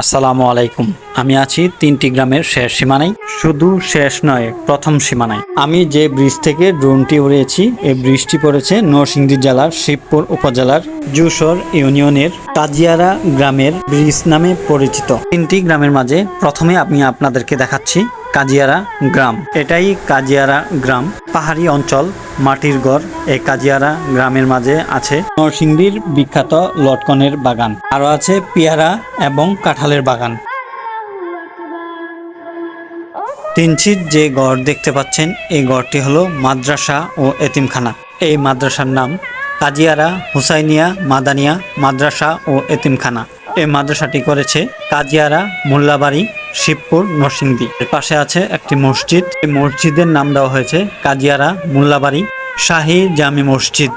আসসালামু আলাইকুম। আমি আছি তিনটি গ্রামের শেষ সীমানায়। শুধু শেষ নয়, প্রথম সীমানায়। আমি যে ব্রিজ থেকে ড্রোনটি উড়িয়েছি, এই ব্রিজটি পড়েছে নরসিংদী জেলার শিবপুর উপজেলার জুসর ইউনিয়নের কাজিয়ারা গ্রামের ব্রিজ নামে পরিচিত। তিনটি গ্রামের মাঝে প্রথমে আমি আপনাদেরকে দেখাচ্ছি। কাজিয়ারা গ্রাম। এটাই কাজিয়ারা গ্রাম। পাহাড়ি অঞ্চল, মাটির গড়, এই কাজিয়ারা গ্রামের মাঝে আছে নরসিংদীর বিখ্যাত লটকনের বাগান। আরও আছে পেয়ারা এবং কাঁঠালের বাগান। তিনছির যে গড় দেখতে পাচ্ছেন, এই গড়টি হলো মাদ্রাসা ও এতিমখানা। এই মাদ্রাসার নাম কাজিয়ারা হুসাইনিয়া মাদানিয়া মাদ্রাসা ও এতিমখানা। এই মাদ্রাসাটি করেছে কাজিয়ারা মোল্লাবাড়ি শিবপুর নরসিংদী। এর পাশে আছে একটি মসজিদ। এই মসজিদের নাম দেওয়া হয়েছে কাজিয়ারা মোল্লাবাড়ি শাহী জামি মসজিদ।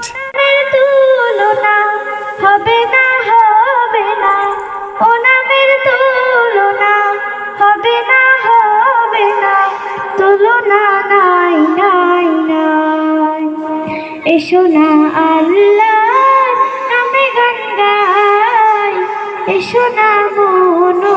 এসো না আল্লাহ নামে এসো না মনো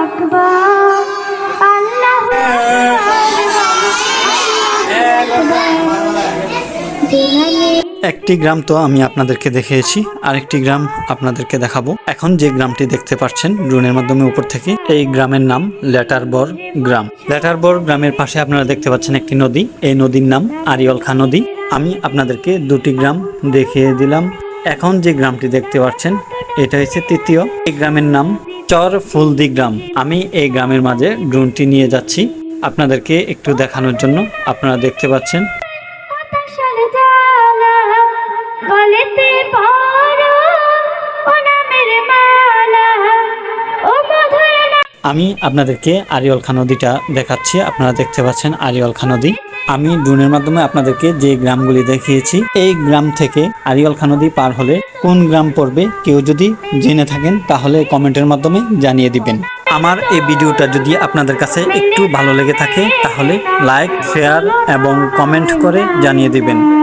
একটি গ্রাম তো আমি আপনাদেরকে দেখিয়েছি, আরেকটি গ্রাম আপনাদেরকে দেখাবো। এখন যে গ্রামটি দেখতে পাচ্ছেন, ড্রোনের মাধ্যমে উপর থেকে, এই গ্রামের নাম লেটারবর গ্রাম। লেটারবর গ্রামের পাশে আপনারা দেখতে পাচ্ছেন একটি নদী, এই নদীর নাম আরিয়ল খা নদী। আমি আপনাদেরকে দুটি গ্রাম দেখিয়ে দিলাম। এখন যে গ্রামটি দেখতে পাচ্ছেন, এটা হচ্ছে তৃতীয়। এই গ্রামের নাম চর ফুলদি গ্রাম। আমি এই গ্রামের মাঝে ড্রোনটি নিয়ে যাচ্ছি। আপনাদেরকে একটু দেখানোর জন্য আপনারা দেখতে পাচ্ছেন আমি আপনাদেরকে আরিয়ল খা নদীটা দেখাচ্ছি। আপনারা দেখতে পাচ্ছেন আরিয়ল খা নদী। আমি ড্রোনের মাধ্যমে আপনাদেরকে যে গ্রামগুলি দেখিয়েছি, এই গ্রাম থেকে আরিয়ল খা নদী পার হলে কোন গ্রাম পড়বে কেউ যদি জেনে থাকেন, তাহলে কমেন্টের মাধ্যমে জানিয়ে দিবেন। আমার এই ভিডিওটা যদি আপনাদের কাছে একটু ভালো লেগে থাকে, তাহলে লাইক, শেয়ার এবং কমেন্ট করে জানিয়ে দিবেন।